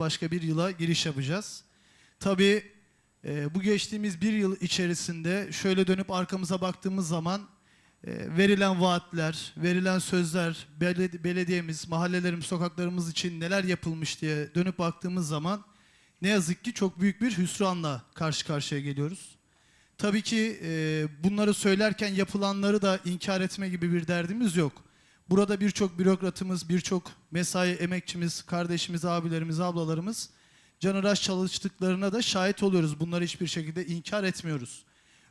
başka bir yıla giriş yapacağız. Tabii e, bu geçtiğimiz bir yıl içerisinde şöyle dönüp arkamıza baktığımız zaman e, verilen vaatler, verilen sözler, beledi- belediyemiz, mahallelerimiz, sokaklarımız için neler yapılmış diye dönüp baktığımız zaman ne yazık ki çok büyük bir hüsranla karşı karşıya geliyoruz. Tabii ki e, bunları söylerken yapılanları da inkar etme gibi bir derdimiz yok. Burada birçok bürokratımız, birçok mesai emekçimiz, kardeşimiz, abilerimiz, ablalarımız canıraş çalıştıklarına da şahit oluyoruz. Bunları hiçbir şekilde inkar etmiyoruz.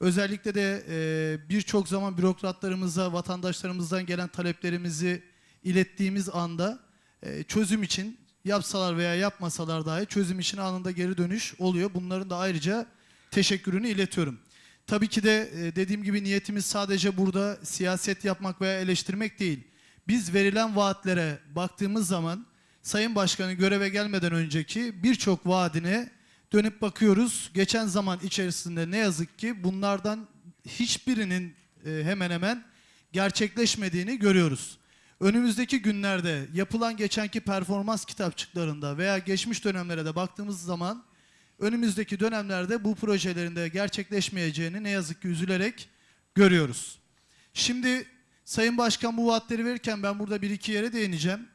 Özellikle de e, birçok zaman bürokratlarımıza, vatandaşlarımızdan gelen taleplerimizi ilettiğimiz anda e, çözüm için yapsalar veya yapmasalar dahi çözüm için anında geri dönüş oluyor. Bunların da ayrıca teşekkürünü iletiyorum. Tabii ki de e, dediğim gibi niyetimiz sadece burada siyaset yapmak veya eleştirmek değil. Biz verilen vaatlere baktığımız zaman Sayın Başkan'ın göreve gelmeden önceki birçok vaadine dönüp bakıyoruz. Geçen zaman içerisinde ne yazık ki bunlardan hiçbirinin e, hemen hemen gerçekleşmediğini görüyoruz. Önümüzdeki günlerde yapılan geçenki performans kitapçıklarında veya geçmiş dönemlere de baktığımız zaman önümüzdeki dönemlerde bu projelerin de gerçekleşmeyeceğini ne yazık ki üzülerek görüyoruz. Şimdi Sayın Başkan bu vaatleri verirken ben burada bir iki yere değineceğim.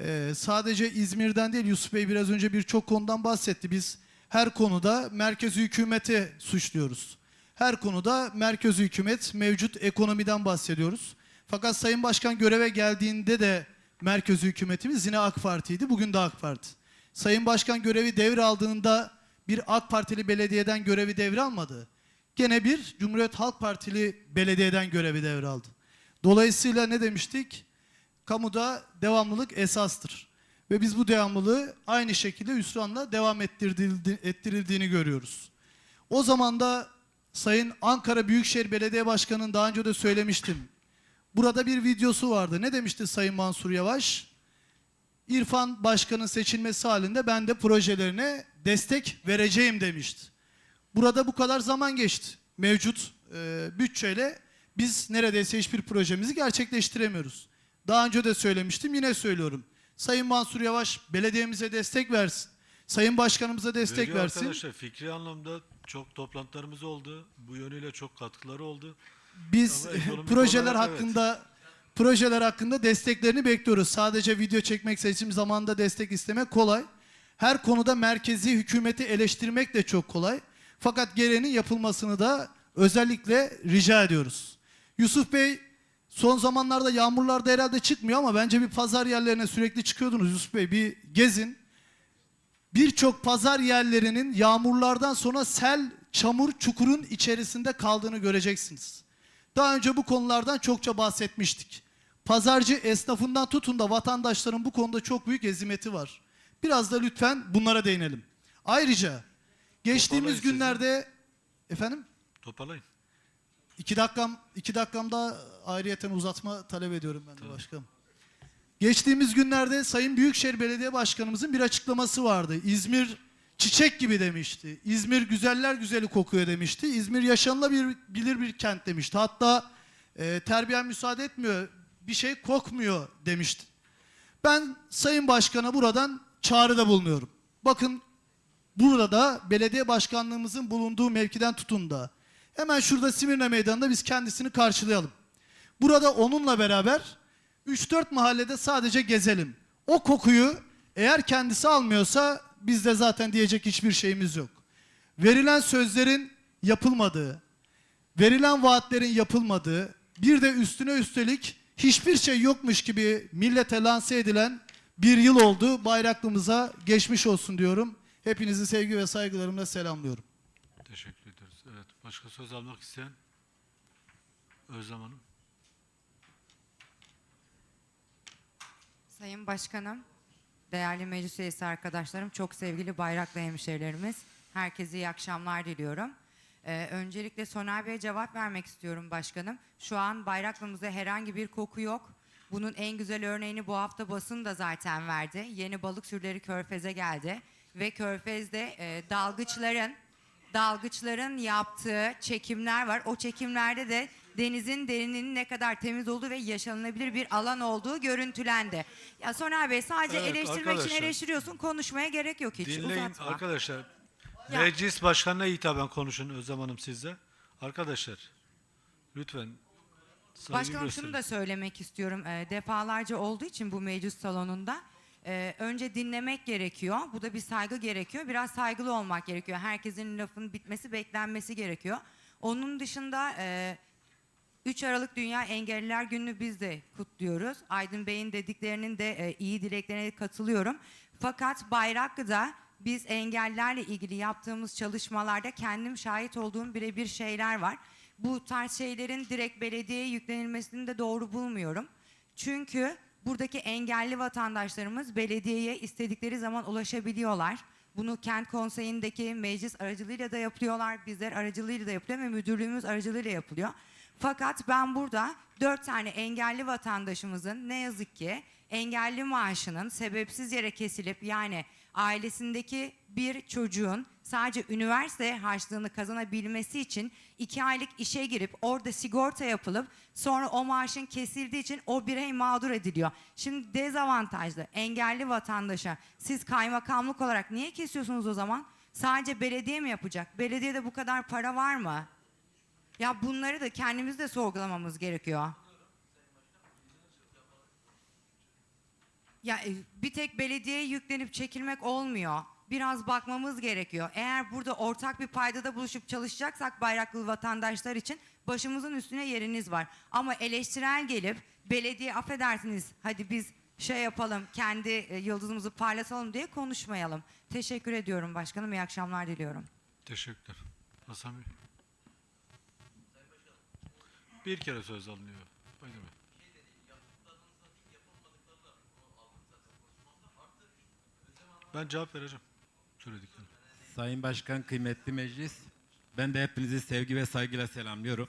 Ee, sadece İzmir'den değil Yusuf Bey biraz önce birçok konudan bahsetti. Biz her konuda merkezi hükümete suçluyoruz. Her konuda merkezi hükümet mevcut ekonomiden bahsediyoruz. Fakat Sayın Başkan göreve geldiğinde de merkezi hükümetimiz yine AK Parti'ydi. Bugün de AK Parti. Sayın Başkan görevi devraldığında bir AK Partili belediyeden görevi devralmadı. Gene bir Cumhuriyet Halk Partili belediyeden görevi devraldı. Dolayısıyla ne demiştik? Kamuda devamlılık esastır. Ve biz bu devamlılığı aynı şekilde hüsranla devam ettirildi- ettirildiğini görüyoruz. O zaman da Sayın Ankara Büyükşehir Belediye Başkanı'nın daha önce de söylemiştim. Burada bir videosu vardı. Ne demişti Sayın Mansur Yavaş? İrfan Başkan'ın seçilmesi halinde ben de projelerine destek vereceğim demişti. Burada bu kadar zaman geçti. Mevcut e, bütçeyle biz neredeyse hiçbir projemizi gerçekleştiremiyoruz. Daha önce de söylemiştim yine söylüyorum. Sayın Mansur Yavaş belediyemize destek versin. Sayın Başkanımıza destek Veriyor versin. Arkadaşlar fikri anlamda çok toplantılarımız oldu. Bu yönüyle çok katkıları oldu. Biz Ama projeler olarak evet. hakkında projeler hakkında desteklerini bekliyoruz. Sadece video çekmek, seçim zamanında destek istemek kolay. Her konuda merkezi hükümeti eleştirmek de çok kolay. Fakat gereğinin yapılmasını da özellikle rica ediyoruz. Yusuf Bey son zamanlarda yağmurlarda herhalde çıkmıyor ama bence bir pazar yerlerine sürekli çıkıyordunuz Yusuf Bey. Bir gezin. Birçok pazar yerlerinin yağmurlardan sonra sel, çamur, çukurun içerisinde kaldığını göreceksiniz. Daha önce bu konulardan çokça bahsetmiştik. Pazarcı esnafından tutun da vatandaşların bu konuda çok büyük ezimeti var. Biraz da lütfen bunlara değinelim. Ayrıca geçtiğimiz Toparlayın günlerde efendim Toparlayın. İki dakikam iki dakikamda ayrıyeten uzatma talep ediyorum ben de başkanım. Geçtiğimiz günlerde Sayın Büyükşehir Belediye Başkanımızın bir açıklaması vardı. İzmir çiçek gibi demişti. İzmir güzeller güzeli kokuyor demişti. İzmir yaşanılabilir bilir bir kent demişti. Hatta e, terbiyen müsaade etmiyor, bir şey kokmuyor demişti. Ben Sayın Başkan'a buradan çağrıda bulunuyorum. Bakın burada da belediye başkanlığımızın bulunduğu mevkiden tutun da hemen şurada Simirne Meydanı'nda biz kendisini karşılayalım. Burada onunla beraber 3-4 mahallede sadece gezelim. O kokuyu eğer kendisi almıyorsa bizde zaten diyecek hiçbir şeyimiz yok. Verilen sözlerin yapılmadığı, verilen vaatlerin yapılmadığı, bir de üstüne üstelik hiçbir şey yokmuş gibi millete lanse edilen bir yıl oldu. Bayraklımıza geçmiş olsun diyorum. Hepinizi sevgi ve saygılarımla selamlıyorum. Teşekkür. Başka söz almak isteyen? Özlem Hanım. Sayın Başkanım, değerli meclis üyesi arkadaşlarım, çok sevgili Bayraklı hemşehrilerimiz, herkese iyi akşamlar diliyorum. Ee, öncelikle Soner Bey'e cevap vermek istiyorum başkanım. Şu an Bayraklımızda herhangi bir koku yok. Bunun en güzel örneğini bu hafta basın da zaten verdi. Yeni balık türleri Körfez'e geldi ve Körfez'de e, dalgıçların dalgıçların yaptığı çekimler var. O çekimlerde de denizin derinliğinin ne kadar temiz olduğu ve yaşanılabilir bir alan olduğu görüntülendi. Ya Soner Bey sadece Evet, eleştirmek için arkadaşlar. eleştiriyorsun konuşmaya gerek yok hiç Dinleyin uzatma. arkadaşlar. Ya- Meclis başkanına hitaben konuşun Özlem Hanım sizde. Arkadaşlar lütfen saygı Başkanım gösterin. şunu da söylemek istiyorum. Ee, defalarca olduğu için bu meclis salonunda e, önce dinlemek gerekiyor. Bu da bir saygı gerekiyor. Biraz saygılı olmak gerekiyor. Herkesin lafının bitmesi, beklenmesi gerekiyor. Onun dışında e, 3 Aralık Dünya Engelliler Günü'nü biz de kutluyoruz. Aydın Bey'in dediklerinin de e, iyi dileklerine katılıyorum. Fakat Bayraklı'da biz engellerle ilgili yaptığımız çalışmalarda kendim şahit olduğum birebir şeyler var. Bu tarz şeylerin direkt belediyeye yüklenilmesini de doğru bulmuyorum. Çünkü buradaki engelli vatandaşlarımız belediyeye istedikleri zaman ulaşabiliyorlar. Bunu kent konseyindeki meclis aracılığıyla da yapıyorlar, bizler aracılığıyla da yapılıyor ve müdürlüğümüz aracılığıyla yapılıyor. Fakat ben burada dört tane engelli vatandaşımızın ne yazık ki engelli maaşının sebepsiz yere kesilip yani ailesindeki bir çocuğun sadece üniversite harçlığını kazanabilmesi için iki aylık işe girip orada sigorta yapılıp sonra o maaşın kesildiği için o birey mağdur ediliyor. Şimdi dezavantajlı engelli vatandaşa siz kaymakamlık olarak niye kesiyorsunuz o zaman? Sadece belediye mi yapacak? Belediyede bu kadar para var mı? Ya bunları da kendimiz de sorgulamamız gerekiyor. Ya e, bir tek belediyeye yüklenip çekilmek olmuyor. Biraz bakmamız gerekiyor. Eğer burada ortak bir paydada buluşup çalışacaksak bayraklı vatandaşlar için başımızın üstüne yeriniz var. Ama eleştirel gelip belediye affedersiniz hadi biz şey yapalım kendi e, yıldızımızı parlatalım diye konuşmayalım. Teşekkür ediyorum başkanım. İyi akşamlar diliyorum. Teşekkürler. Hasan Bey. Bir kere söz alınıyor. Ben cevap vereceğim. Söylediklerine. Sayın Başkan, kıymetli meclis, ben de hepinizi sevgi ve saygıyla selamlıyorum.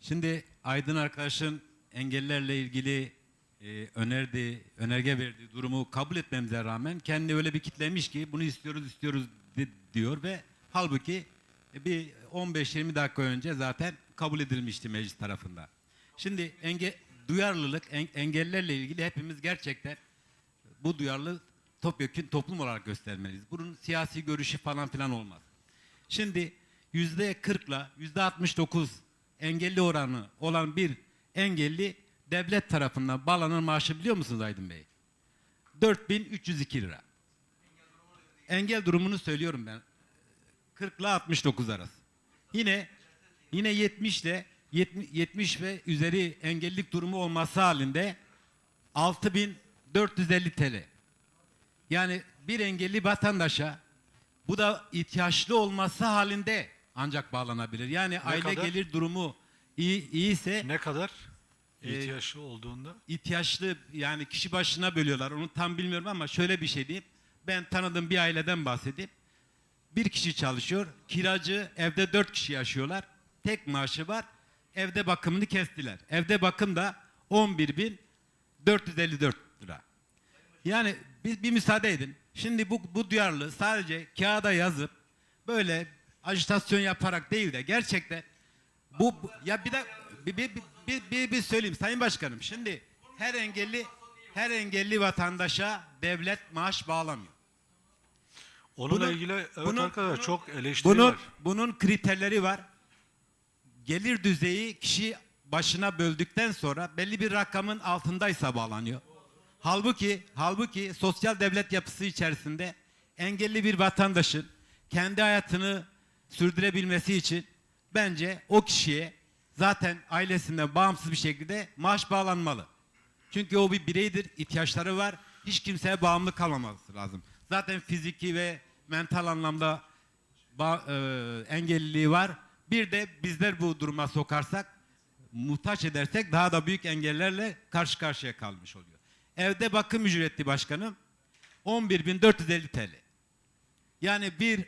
Şimdi Aydın arkadaşın engellerle ilgili e, önerdiği, önerge verdiği durumu kabul etmemize rağmen kendi öyle bir kitlemiş ki bunu istiyoruz istiyoruz di- diyor ve halbuki e, bir 15-20 dakika önce zaten kabul edilmişti meclis tarafından. Şimdi enge, duyarlılık, en- engellerle ilgili hepimiz gerçekten bu duyarlı topyekun toplum olarak göstermeliyiz. Bunun siyasi görüşü falan filan olmaz. Şimdi yüzde kırkla yüzde 69 engelli oranı olan bir engelli devlet tarafından bağlanan maaşı biliyor musunuz Aydın Bey? 4302 lira. Engel durumunu söylüyorum ben. 40 ile 69 arası. Yine yine 70 ile 70, 70 ve üzeri engellilik durumu olması halinde 6450 TL. Yani bir engelli vatandaşa bu da ihtiyaçlı olması halinde ancak bağlanabilir. Yani aile kadar? gelir durumu iyi iyiyse Ne kadar Ee, ihtiyaçlı olduğunda? ihtiyaçlı yani kişi başına bölüyorlar. Onu tam bilmiyorum ama şöyle bir şey diyeyim. Ben tanıdığım bir aileden bahsedeyim. Bir kişi çalışıyor. Kiracı evde dört kişi yaşıyorlar. Tek maaşı var. Evde bakımını kestiler. Evde bakım da 11.454 lira. Yani bir, bir müsaade edin. Şimdi bu, bu duyarlı sadece kağıda yazıp böyle ajitasyon yaparak değil de gerçekten bu bu- ya bir de bir, bir, bir, bir, bir söyleyeyim Sayın Başkanım. Şimdi her engelli her engelli vatandaşa devlet maaş bağlamıyor. Onunla bunun- ilgili evet bunun- arkadaşlar çok eleştiri Bunun var. bunun kriterleri var. Gelir düzeyi kişi başına böldükten sonra belli bir rakamın altındaysa bağlanıyor. Halbuki halbuki sosyal devlet yapısı içerisinde engelli bir vatandaşın kendi hayatını sürdürebilmesi için bence o kişiye zaten ailesinden bağımsız bir şekilde maaş bağlanmalı. Çünkü o bir bireydir, ihtiyaçları var. Hiç kimseye bağımlı kalmaması lazım. Zaten fiziki ve mental anlamda ba- e, engelliliği var. Bir de bizler bu duruma sokarsak, muhtaç edersek daha da büyük engellerle karşı karşıya kalmış oluyor. Evde bakım ücreti başkanım 11.450 TL. Yani bir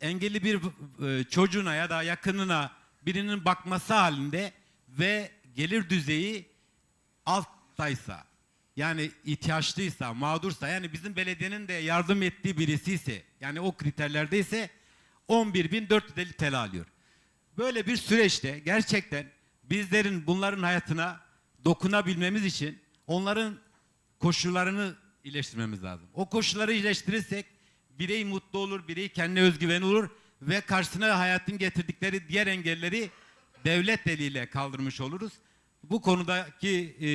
engelli bir e, çocuğuna ya da yakınına birinin bakması halinde ve gelir düzeyi alttaysa yani ihtiyaçlıysa, mağdursa yani bizim belediyenin de yardım ettiği birisi ise yani o kriterlerdeyse 11.450 TL alıyor. Böyle bir süreçte gerçekten bizlerin bunların hayatına dokunabilmemiz için onların koşullarını iyileştirmemiz lazım. O koşulları iyileştirirsek birey mutlu olur, birey kendine özgüveni olur ve karşısına hayatın getirdikleri diğer engelleri devlet eliyle kaldırmış oluruz. Bu konudaki e,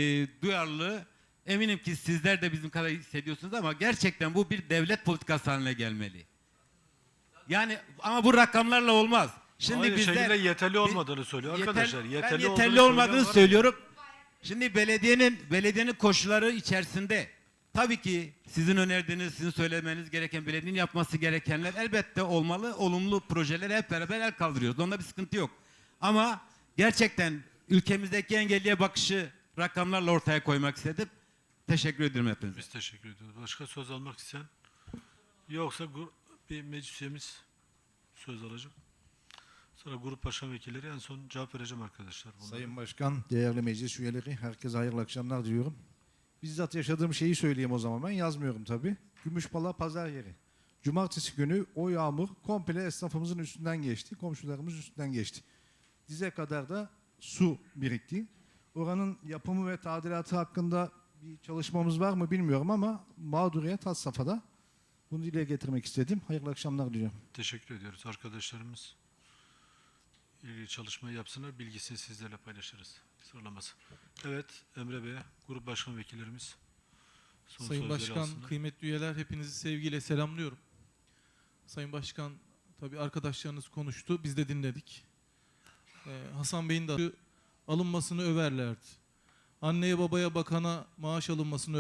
duyarlılığı eminim ki sizler de bizim kadar hissediyorsunuz ama gerçekten bu bir devlet politikası haline gelmeli. Yani ama bu rakamlarla olmaz. Şimdi Aynı bizler şekilde yeterli olmadığını söylüyor Yeter- arkadaşlar. ben Yeterli, yeterli olduğunu olmadığını söylüyorum. Şimdi belediyenin belediyenin koşulları içerisinde tabii ki sizin önerdiğiniz, sizin söylemeniz gereken belediyenin yapması gerekenler elbette olmalı. Olumlu projeleri hep beraber el kaldırıyoruz. Onda bir sıkıntı yok. Ama gerçekten ülkemizdeki engelliye bakışı rakamlarla ortaya koymak istedim. Teşekkür ederim hepinize. Biz teşekkür ediyoruz. Başka söz almak isteyen? Yoksa bir meclis üyemiz söz alacak. Sonra grup başkan vekilleri en son cevap vereceğim arkadaşlar. bunlara. Sayın Başkan, değerli meclis üyeleri, herkese hayırlı akşamlar diliyorum. Bizzat yaşadığım şeyi söyleyeyim o zaman ben yazmıyorum tabii. Gümüşpala pazar yeri. Cumartesi günü o yağmur komple esnafımızın üstünden geçti, komşularımız üstünden geçti. Dize kadar da su birikti. Oranın yapımı ve tadilatı hakkında bir çalışmamız var mı bilmiyorum ama mağduriyet has safhada. Bunu dile getirmek istedim. Hayırlı akşamlar diliyorum. Teşekkür ediyoruz. Arkadaşlarımız ilgili çalışmayı yapsınlar. Bilgisini sizlerle paylaşırız. Sıralaması. Evet Emre Bey, grup başkan vekillerimiz. son Sayın Başkan, alsınlar. kıymetli üyeler hepinizi sevgiyle selamlıyorum. Sayın Başkan, tabii arkadaşlarınız konuştu, biz de dinledik. Ee, Hasan Bey'in de alınmasını överlerdi. Anneye babaya bakana maaş alınmasını